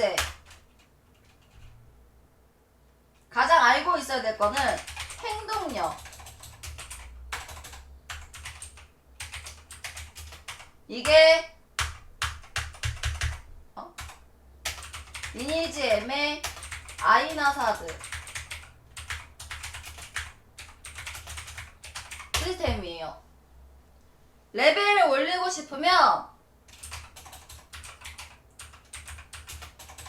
번째. 가장 알고 있어야 될 거는 행동력. 이게 어? 리니지 M의 아이나사드 시스템이에요. 레벨을 올리고 싶으면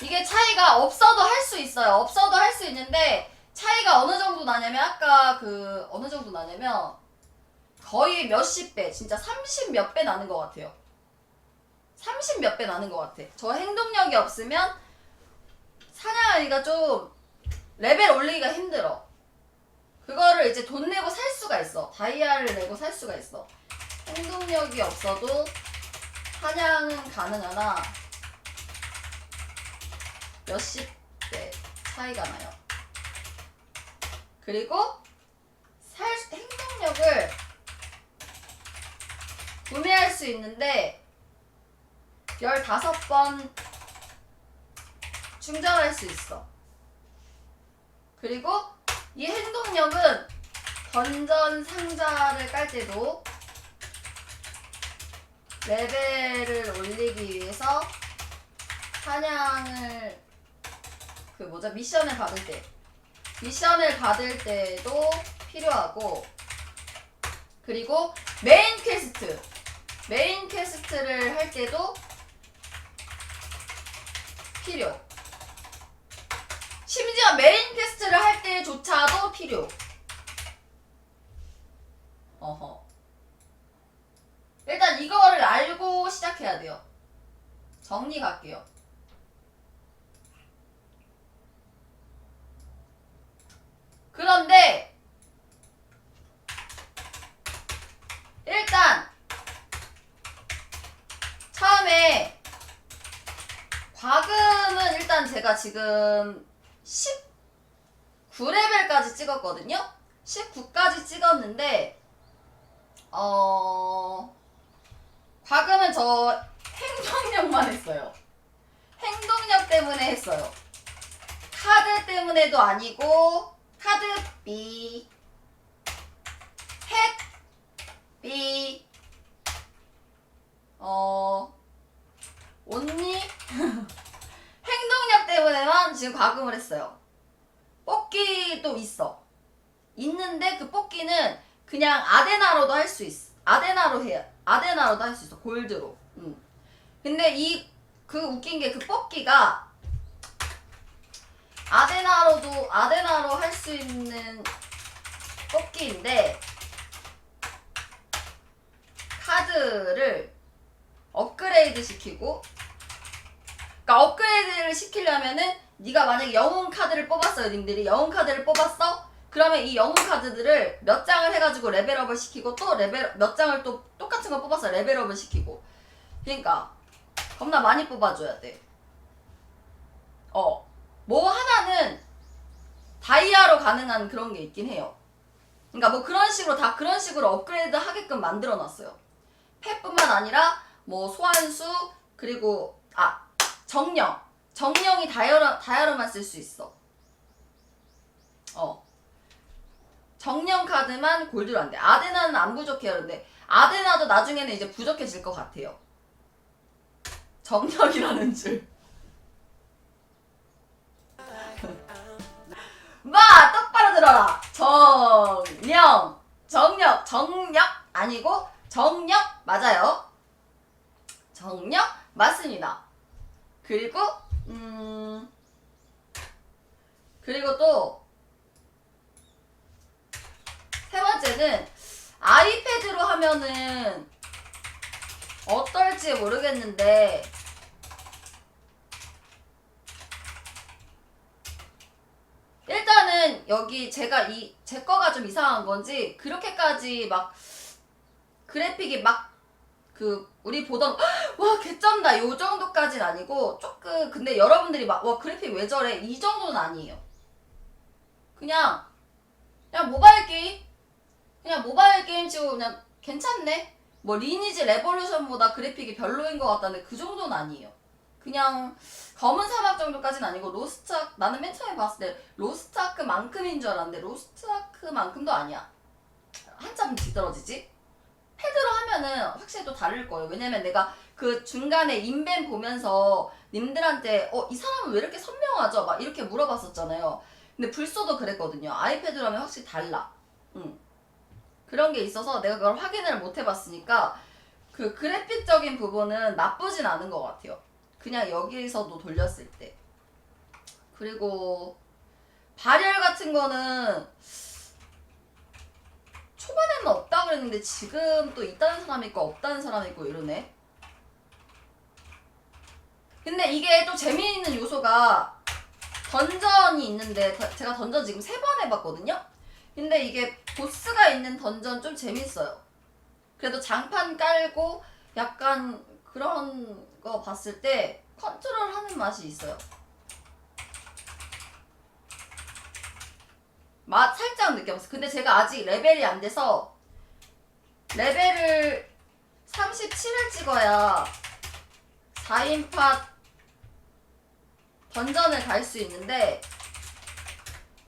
이게 차이가 없어도 할 수 있어요. 없어도 할 수 있는데 차이가 어느 정도 나냐면 아까 그 어느 정도 나냐면 거의 몇십 배, 진짜 30 몇 배 나는 것 같아요. 30 몇 배 나는 것 같아. 저 행동력이 없으면 사냥하기가 좀 레벨 올리기가 힘들어. 그거를 이제 돈 내고 살 수가 있어. 다이아를 내고 살 수가 있어. 행동력이 없어도 사냥은 가능하나 몇십 배 차이가 나요. 그리고 살 행동력을 구매할 수 있는데 15번 충전할 수 있어. 그리고 이 행동력은 던전 상자를 깔 때도 레벨을 올리기 위해서 사냥을 그 뭐죠? 미션을 받을 때. 미션을 받을 때도 필요하고 그리고 메인 퀘스트. 메인 퀘스트를 할 때도 필요. 심지어 메인 퀘스트를 할 때조차도 필요. 어허. 일단 이거를 알고 시작해야 돼요. 정리 갈게요 그런데 일단 처음에 과금은 일단 제가 지금 19레벨까지 찍었거든요. 19까지 찍었는데 어 과금은 저 행동력만 했어요. 행동력 때문에 했어요. 카드 때문에도 아니고 카드 B 핵 B 어 온니 행동력 때문에만 지금 과금을 했어요. 뽑기도 있어. 있는데 그 뽑기는 그냥 아데나로도 할 수 있어. 아데나로 해. 아데나로도 할 수 있어. 골드로. 음. 근데 이 그 웃긴 게 그 뽑기가 아데나로도 아데나로 할 수 있는 뽑기인데 카드를 업그레이드 시키고 그러니까 업그레이드를 시키려면은 네가 만약에 영웅 카드를 뽑았어요 님들이. 영웅 카드를 뽑았어? 그러면 이 영웅 카드들을 몇 장을 해가지고 레벨업을 시키고 또 레벨 몇 장을 또 똑같은 걸 뽑았어 레벨업을 시키고. 그러니까 겁나 많이 뽑아줘야 돼. 어, 뭐 하나는 다이아로 가능한 그런 게 있긴 해요. 그러니까 뭐 그런 식으로 다 그런 식으로 업그레이드 하게끔 만들어 놨어요. 펫뿐만 아니라 뭐 소환수 그리고 아 정령 정령이 다이아로 다이아로만 쓸 수 있어. 어. 정령 카드만 골드로 안 돼. 아데나는 안 부족해요. 근데 아데나도 나중에는 이제 부족해질 것 같아요. 정령이라는 줄. 마 똑바로 들어라. 정령, 정령, 정력 아니고 정력 맞아요. 정력 맞습니다. 그리고 음 그리고 또 세 번째는 아이패드로 하면은 어떨지 모르겠는데 일단은 여기 제가 이 제 거가 좀 이상한 건지 그렇게까지 막 그래픽이 막 그 우리 보던 와 개쩐다. 요 정도까지는 아니고 조금 근데 여러분들이 막 와 그래픽 왜 저래? 이 정도는 아니에요. 그냥 그냥 모바일 게임? 그냥 모바일 게임 치고 그냥 괜찮네? 뭐 리니지 레볼루션보다 그래픽이 별로인 것 같다는데 그 정도는 아니에요 그냥 검은 사막 정도까지는 아니고 로스트아크 나는 맨 처음에 봤을 때 로스트아크만큼인 줄 알았는데 로스트아크만큼도 아니야. 한참 뒤떨어지지? 패드로 하면은 확실히 또 다를 거예요. 왜냐면 내가 그 중간에 인벤 보면서 님들한테 어 이 사람은 왜 이렇게 선명하죠? 막 이렇게 물어봤었잖아요. 근데 불소도 그랬거든요. 아이패드로 하면 확실히 달라. 응. 그런 게 있어서 내가 그걸 확인을 못 해봤으니까 그 그래픽적인 부분은 나쁘진 않은 것 같아요. 그냥 여기서도 돌렸을 때. 그리고 발열 같은 거는 초반에는 없다 그랬는데 지금 또 있다는 사람이 있고 없다는 사람이 있고 이러네. 근데 이게 또 재미있는 요소가 던전이 있는데 더- 제가 던전 지금 세 번 해봤거든요. 근데 이게 보스가 있는 던전 좀 재밌어요. 그래도 장판 깔고 약간 그런 거 봤을 때 컨트롤하는 맛이 있어요. 맛 살짝 느껴봤어. 근데 제가 아직 레벨이 안 돼서 레벨을 37을 찍어야 4인팟 던전을 갈 수 있는데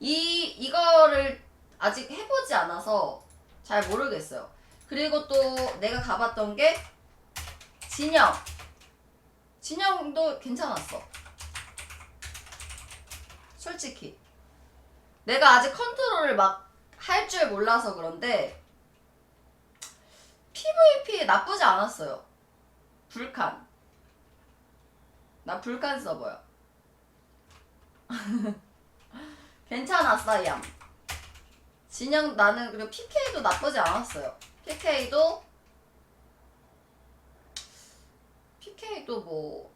이 이거를 아직 해보지 않아서 잘 모르겠어요. 그리고 또 내가 가봤던 게 진영. 진영도 괜찮았어. 솔직히. 내가 아직 컨트롤을 막 할 줄 몰라서 그런데 PVP 나쁘지 않았어요. 불칸. 나 불칸 서버요. 괜찮았어, 얌. 진영 나는 그리고 PK도 나쁘지 않았어요. PK도 PK도 뭐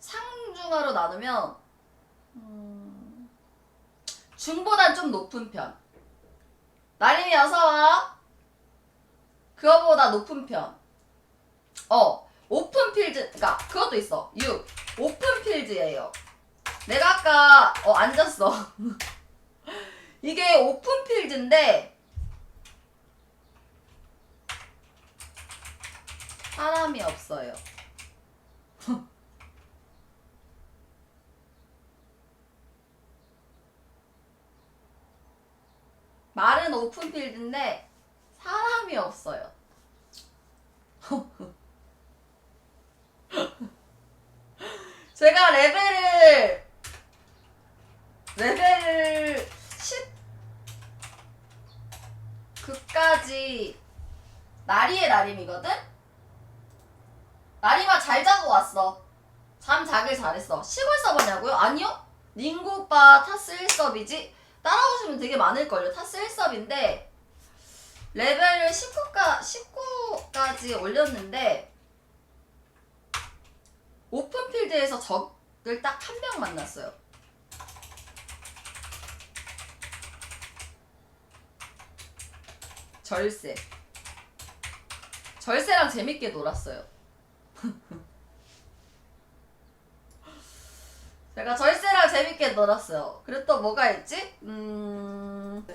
상중하로 나누면 음, 중보단 좀 높은 편. 나림이 어서와. 그거보다 높은 편. 어, 오픈필드, 그니까, 그것도 있어. 6. 오픈필드예요. 내가 아까, 어, 앉았어. 이게 오픈필드인데, 사람이 없어요. 말은 오픈필드인데 사람이 없어요. 제가 레벨을 레벨을 10 그까지 나리의 나림이거든? 나림아 잘 자고 왔어. 잠 자길 잘했어. 시골 서버냐고요? 아니요. 닝구 오빠 타스 1섭이지? 따라오시면 되게 많을걸요. 타스 1섭인데 레벨을 19까, 19까지 올렸는데 오픈필드에서 적을 딱 한 명 만났어요. 절세. 절세랑 재밌게 놀았어요. 제가 절세랑 재밌게 놀았어요. 그리고 또 뭐가 있지? 음.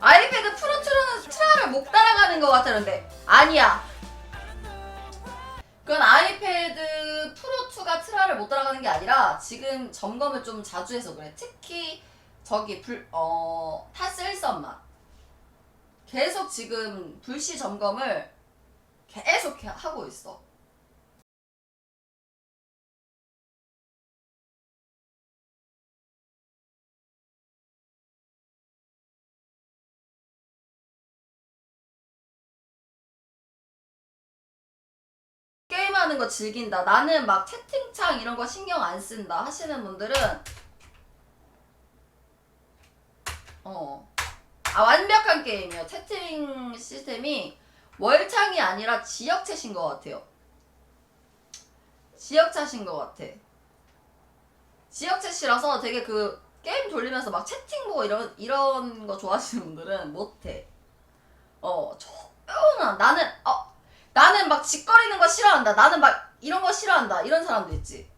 아이패드 프로 트로는 트라를 못 따라가는 것 같았는데 아니야. 그건 아이패드 프로 2가 트라를 못 따라가는 게 아니라 지금 점검을 좀 자주 해서 그래. 특히 저기 불어 타슬썸만 계속 지금 불시 점검을 계속 해- 하고 있어. 게임하는 거 즐긴다. 나는 막 채팅창 이런 거 신경 안 쓴다. 하시는 분들은 어. 아, 완벽한 게임이에요. 채팅 시스템이 월창이 아니라 지역챗인 것 같아요. 지역챗인 것 같아. 지역챗이라서 되게 그 게임 돌리면서 막 채팅 보고 이런 이런 거 좋아하시는 분들은 못해. 어, 조용한 나는 어 나는 막 짓거리는 거 싫어한다. 나는 막 이런 거 싫어한다. 이런 사람도 있지.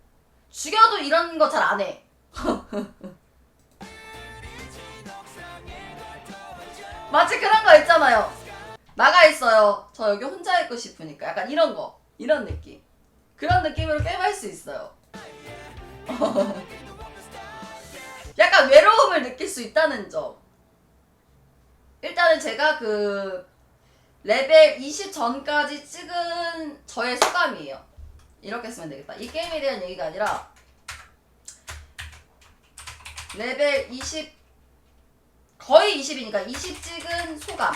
죽여도 이런 거 잘 안 해. 마치 그런 거 있잖아요. 나가 있어요. 저 여기 혼자 있고 싶으니까 약간 이런 거 이런 느낌 그런 느낌으로 게임할 수 있어요. 약간 외로움을 느낄 수 있다는 점. 일단은 제가 그 레벨 20 전까지 찍은 저의 소감이에요. 이렇게 쓰면 되겠다. 이 게임에 대한 얘기가 아니라 레벨 20 거의 20이니까 20 찍은 소감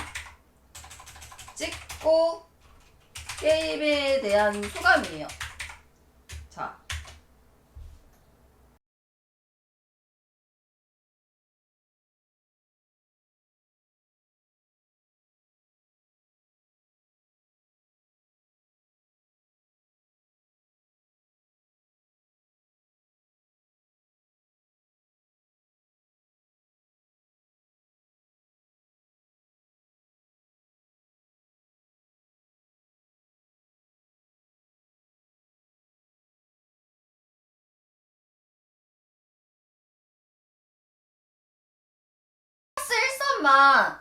찍고 게임에 대한 소감이에요. 1선만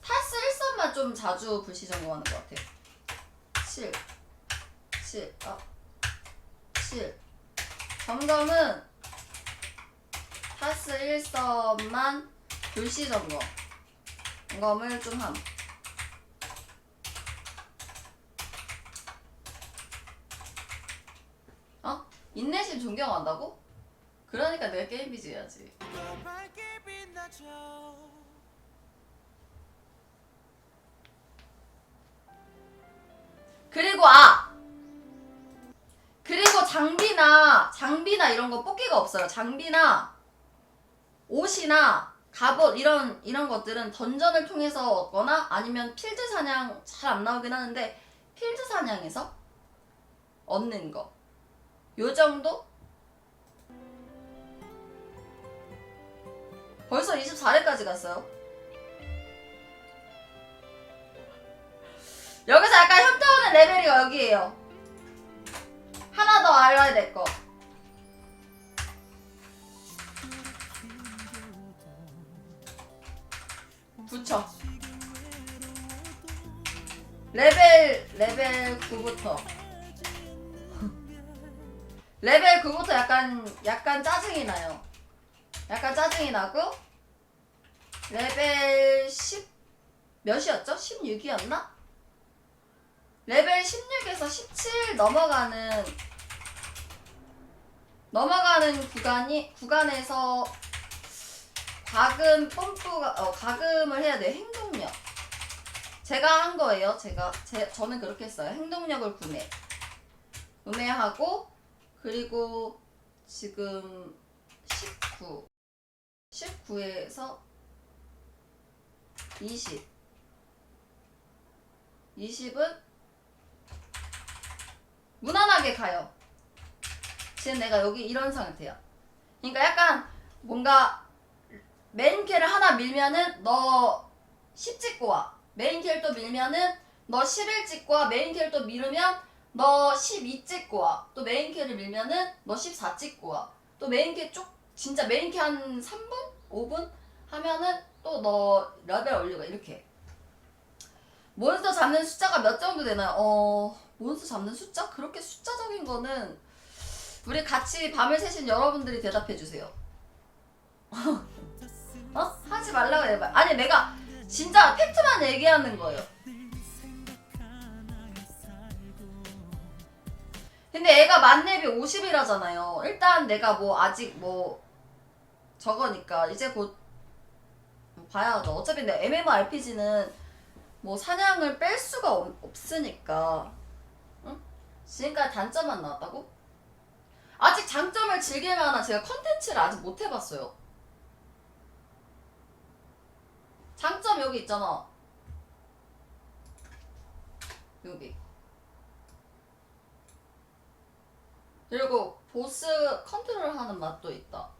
타스 1선만 좀 자주 불시점검하는 것 같아. 7 7 아, 7 점검은 타스 1선만 불시점검 점검을 좀 함. 어? 인내심 존경한다고? 그러니까 내가 게임 비즈 해야지. 장비나 이런 거 뽑기가 없어요. 장비나 옷이나 갑옷 이런 이런 것들은 던전을 통해서 얻거나 아니면 필드 사냥 잘 안 나오긴 하는데 필드 사냥에서 얻는 거. 요 정도? 벌써 24회까지 갔어요. 여기서 약간 오는 레벨이 여기에요. 하나 더 알아야 될 거. 붙여. 레벨 레벨 9부터. 레벨 9부터 약간 약간 짜증이 나요. 약간 짜증이 나고 레벨 10 몇이었죠? 16이었나? 레벨 16에서 17 넘어가는 넘어가는 구간이 구간에서 가금 펌프가 어 가금을 해야 돼요. 행동력. 제가 한 거예요. 제가 제, 저는 그렇게 했어요. 행동력을 구매. 구매하고 그리고 지금 19 19에서 20 20은 무난하게 가요. 지금 내가 여기 이런 상태야. 그러니까 약간 뭔가 메인 캐를 하나 밀면은 너 10 찍고 와. 메인 캐를 또 밀면은 너 11 찍고 와. 메인 캐를 또 밀으면 너 12 찍고 와. 또 메인 캐를 밀면은 너 14 찍고 와. 또 메인 캐 쭉 진짜 메인 캐한 3분? 5분? 하면은 또 너 레벨 올리고 이렇게. 몬스터 잡는 숫자가 몇 정도 되나요? 어, 몬스터 잡는 숫자? 그렇게 숫자적인 거는 우리 같이 밤을 새신 여러분들이 대답해 주세요. 어? 하지 말라고 해봐. 아니 내가 진짜 팩트만 얘기하는 거예요. 근데 애가 만렙이 50이라잖아요. 일단 내가 뭐 아직 뭐 저거니까 이제 곧 봐야 하죠. 어차피 내 MMORPG는 뭐 사냥을 뺄 수가 없, 없으니까 응? 지금까지 단점만 나왔다고? 아직 장점을 즐길 만한 제가 컨텐츠를 아직 못 해봤어요 장점 여기 있잖아 여기 그리고 보스 컨트롤하는 맛도 있다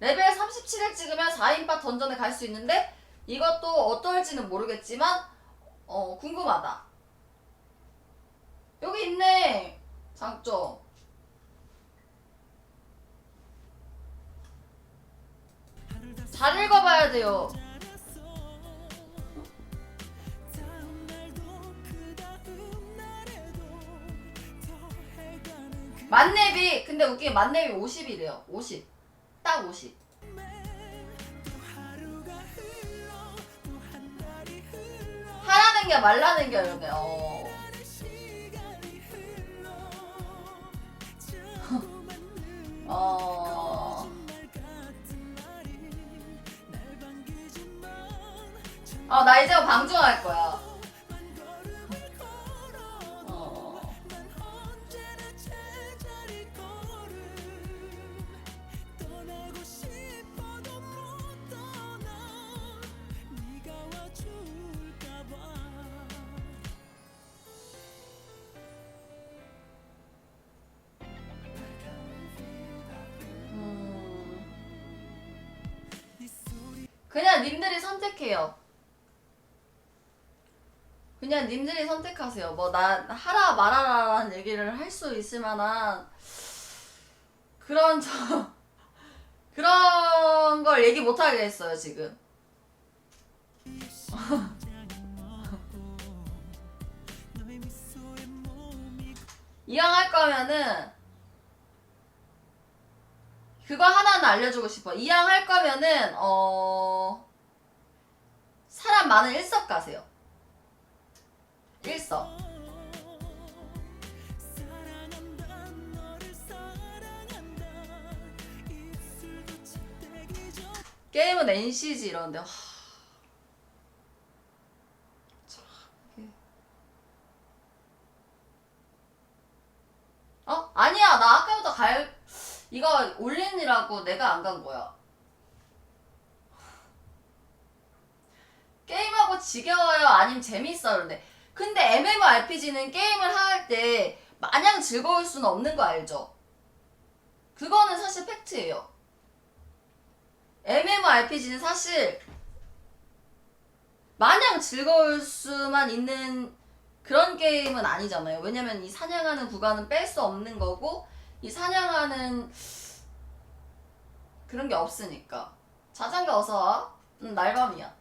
레벨 37을 찍으면 4인파 던전에 갈 수 있는데 이것도 어떨지는 모르겠지만 어 궁금하다. 여기 있네 장점. 잘 읽어봐야 돼요. 만렙이 근데 웃긴 게 만렙이 50이래요. 50. 딱 50. 하라는 게 말라는 게 이러네. 어. 어. 아, 나 이제 방송할 거야. 어. 음. 그냥 님들이 선택해요. 그냥 님들이 선택하세요. 뭐나 하라 말아라라는 얘기를 할 수 있을 만한 그런 저 그런 걸 얘기 못 하겠어요 지금. 이왕 할 거면은 그거 하나는 알려주고 싶어. 이왕 할 거면은 어 사람 많은 일석 가세요. 일석. 게임은 NC지 이러는데 이게- 어? 아니야. 나 아까부터 갈 이거 올린이라고 내가 안 간 거야. 게임하고 지겨워요? 아니면 재밌어요? 근데 근데 MMORPG는 게임을 할 때 마냥 즐거울 수는 없는 거 알죠? 그거는 사실 팩트예요 MMORPG는 사실 마냥 즐거울 수만 있는 그런 게임은 아니잖아요. 왜냐면 이 사냥하는 구간은 뺄 수 없는 거고 이 사냥하는 그런 게 없으니까. 자장가 어서 와. 응, 날밤이야.